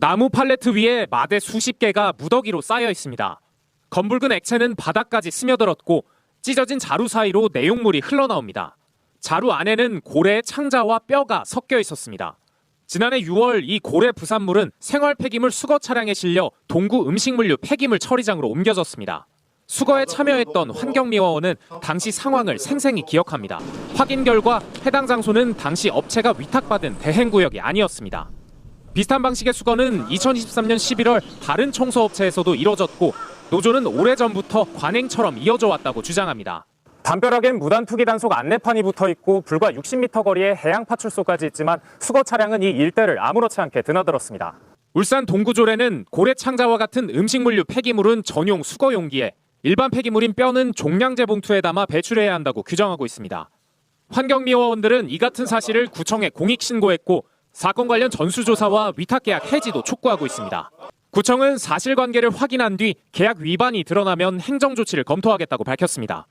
나무 팔레트 위에 마대 수십 개가 무더기로 쌓여 있습니다. 검붉은 액체는 바닥까지 스며들었고 찢어진 자루 사이로 내용물이 흘러나옵니다. 자루 안에는 고래의 창자와 뼈가 섞여 있었습니다. 지난해 6월 이 고래 부산물은 생활 폐기물 수거 차량에 실려 동구 음식물류 폐기물 처리장으로 옮겨졌습니다. 수거에 참여했던 환경미화원은 당시 상황을 생생히 기억합니다. 확인 결과 해당 장소는 당시 업체가 위탁받은 대행구역이 아니었습니다. 비슷한 방식의 수거는 2023년 11월 다른 청소업체에서도 이뤄졌고 노조는 오래전부터 관행처럼 이어져 왔다고 주장합니다. 담벼락엔 무단 투기 단속 안내판이 붙어 있고 불과 60m 거리에 해양 파출소까지 있지만 수거 차량은 이 일대를 아무렇지 않게 드나들었습니다. 울산 동구조례는 고래 창자와 같은 음식물류 폐기물은 전용 수거 용기에 일반 폐기물인 뼈는 종량제 봉투에 담아 배출해야 한다고 규정하고 있습니다. 환경미화원들은 이 같은 사실을 구청에 공익 신고했고 사건 관련 전수조사와 위탁계약 해지도 촉구하고 있습니다. 구청은 사실관계를 확인한 뒤 계약 위반이 드러나면 행정조치를 검토하겠다고 밝혔습니다.